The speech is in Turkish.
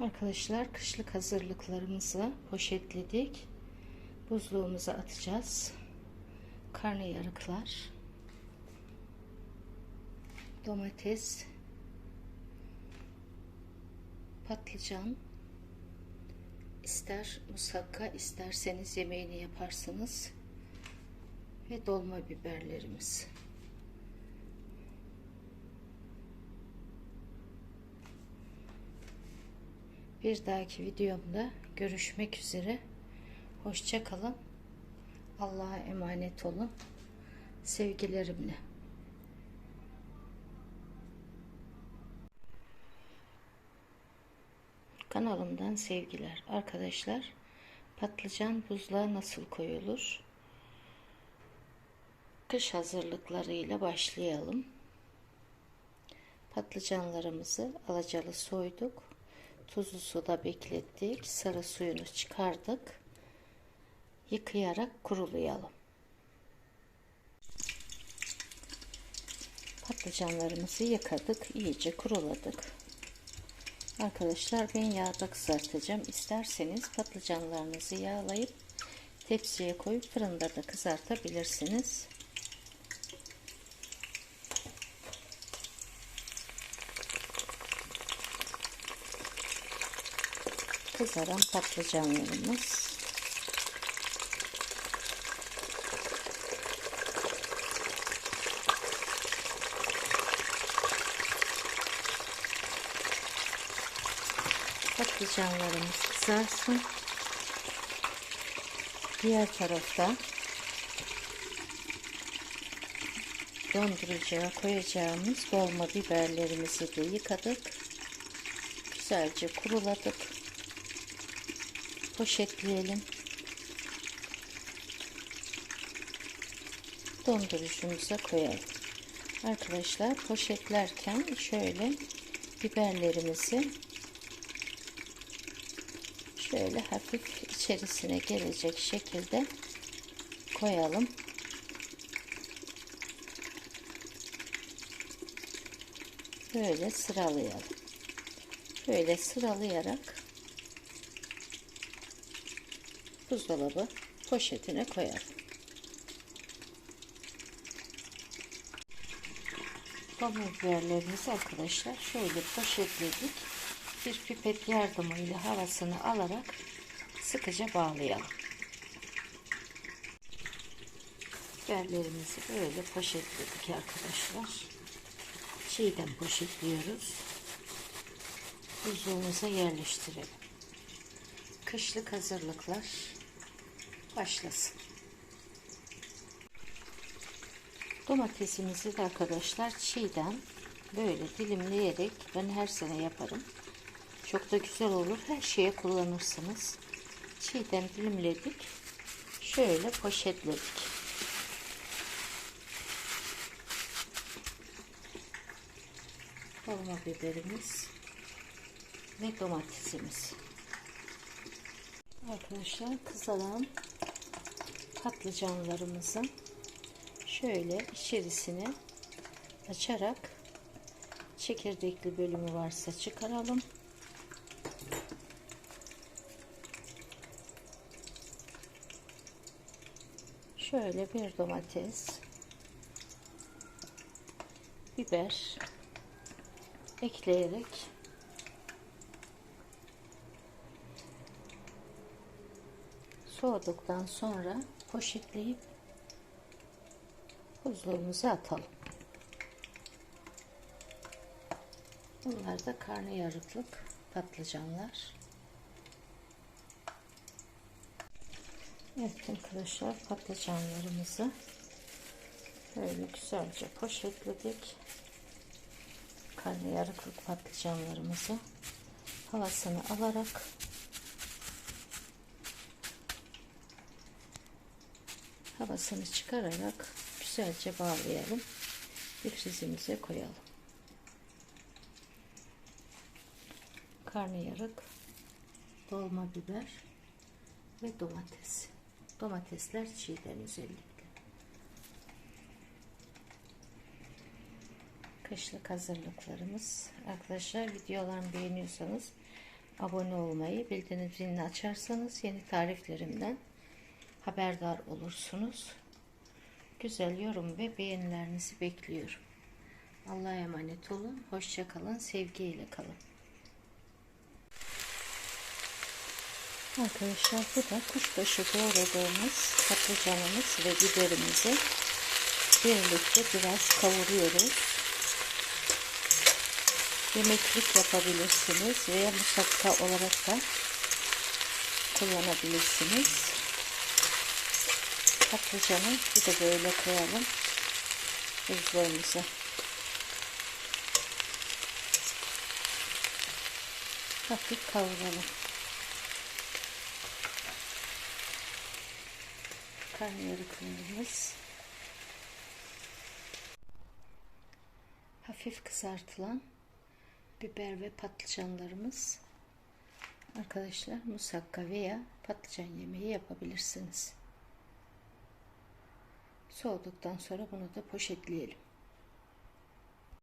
Arkadaşlar kışlık hazırlıklarımızı poşetledik. Buzluğumuza atacağız. Karnıyarıklar. Domates. Patlıcan. İster musakka isterseniz yemeğini yaparsınız. Ve dolma biberlerimiz. Bir dahaki videomda görüşmek üzere. Hoşça kalın. Allah'a emanet olun. Sevgilerimle. Kanalımdan sevgiler. Arkadaşlar patlıcan buzluğa nasıl koyulur? Kış hazırlıklarıyla başlayalım. Patlıcanlarımızı alacalı soyduk. Tuzlu suda beklettik. Sarı suyunu çıkardık. Yıkayarak kurulayalım. Patlıcanlarımızı yıkadık. iyice kuruladık. Arkadaşlar ben yağda kızartacağım. İsterseniz patlıcanlarınızı yağlayıp tepsiye koyup fırında da kızartabilirsiniz. Kızaran patlıcanlarımız. Patlıcanlarımız kızarsın. Diğer tarafta dondurucuya koyacağımız dolma biberlerimizi de yıkadık. Güzelce kuruladık. Poşetleyelim. Dondurucumuza koyalım. Arkadaşlar poşetlerken şöyle biberlerimizi şöyle hafif içerisine gelecek şekilde koyalım. Böyle sıralayalım. Böyle sıralayarak buzdolabı poşetine koyalım. Dolma biberlerimizi arkadaşlar şöyle poşetledik. Bir pipet yardımıyla havasını alarak sıkıca bağlayalım. Biberlerimizi böyle poşetledik arkadaşlar. Çiğden poşetliyoruz. Buzluğumuza yerleştirelim. Kışlık hazırlıklar başlasın. Domatesimizi de arkadaşlar çiğden böyle dilimleyerek ben her sene yaparım. Çok da güzel olur. Her şeye kullanırsınız. Çiğden dilimledik. Şöyle poşetledik. Dolma biberimiz ve domatesimiz. Arkadaşlar kızaran patlıcanlarımızı şöyle içerisine açarak çekirdekli bölümü varsa çıkaralım. Şöyle bir domates, biber ekleyerek soğuduktan sonra poşetleyip buzluğumuza atalım. Bunlar da karnıyarıklık patlıcanlar. Evet arkadaşlar patlıcanlarımızı böyle güzelce poşetledik. Karnıyarıklık patlıcanlarımızı havasını alarak havasını çıkararak güzelce bağlayalım. Difrizimize koyalım. Karnıyarık, dolma biber ve domates. Domatesler çiğden özellikle. Kışlık hazırlıklarımız. Arkadaşlar videolarımı beğeniyorsanız abone olmayı, bildirim zilini açarsanız yeni tariflerimden haberdar olursunuz. Güzel yorum ve beğenilerinizi bekliyorum. Allah'a emanet olun. Hoşça kalın. Sevgiyle kalın. Arkadaşlar bu da kuşbaşı doğradığımız patlıcanımız ve biberimizi birlikte biraz kavuruyoruz. Yemeklik yapabilirsiniz veya musakka olarak da kullanabilirsiniz. Patlıcanı bir de böyle koyalım buzlarımıza. Hafif kavuralım. Karnıyarıklarımız hafif kızartılan biber ve patlıcanlarımız arkadaşlar musakka veya patlıcan yemeği yapabilirsiniz. Soğuduktan sonra bunu da poşetleyelim.